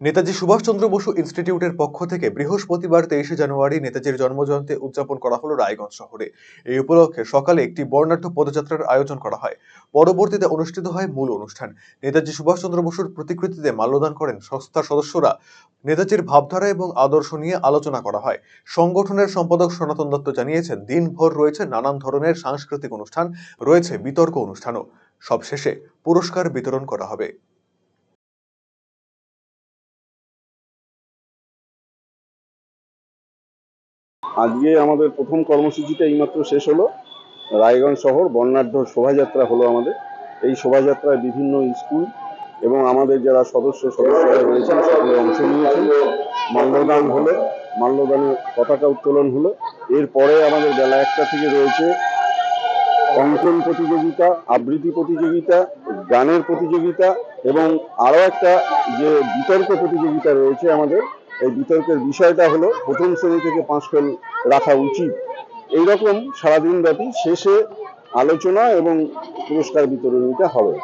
নেতাজি সুভাষচন্দ্র বসু ইনস্টিটিউটের পক্ষ থেকে বৃহস্পতিবার তেইশে জানুয়ারি নেতাজির জন্মজয়ন্তী উদযাপন করা হলো রায়গঞ্জ শহরে। এই উপলক্ষে সকালে একটি বর্ণাঢ্য পদযাত্রার আয়োজন করা হয়। পরবর্তীতে অনুষ্ঠিত হয় মূল অনুষ্ঠান। নেতাজি সুভাষচন্দ্র বসুর প্রতিকৃতিতে মাল্যদান করেন সংস্থার সদস্যরা। নেতাজির ভাবধারা এবং আদর্শ নিয়ে আলোচনা করা হয়। সংগঠনের সম্পাদক সনাতন দত্ত জানিয়েছেন, দিনভর রয়েছে নানান ধরনের সাংস্কৃতিক অনুষ্ঠান, রয়েছে বিতর্ক অনুষ্ঠানও। সবশেষে পুরস্কার বিতরণ করা হবে। আজকে আমাদের প্রথম কর্মসূচিটা এইমাত্র শেষ হলো। রায়গঞ্জ শহর বর্ণাঢ্য শোভাযাত্রা হলো আমাদের। এই শোভাযাত্রায় বিভিন্ন স্কুল এবং আমাদের যারা সদস্য, সদস্যরা রয়েছেন, সকলে অংশ নিয়েছেন। মাল্যদান হলো, মাল্যদানের পতাকা উত্তোলন হলো। এরপরে আমাদের বেলা একটা থেকে রয়েছে অঙ্কন প্রতিযোগিতা, আবৃত্তি প্রতিযোগিতা, গানের প্রতিযোগিতা এবং আরও একটা যে বিতর্ক প্রতিযোগিতা রয়েছে আমাদের এই বিতর্কের বিষয়টা হলো প্রথম শ্রেণি থেকে পাঁচ ফেল রাখা উচিত। এইরকম সারাদিন ব্যাপী শেষে আলোচনা এবং পুরস্কার বিতরণীটা হবে।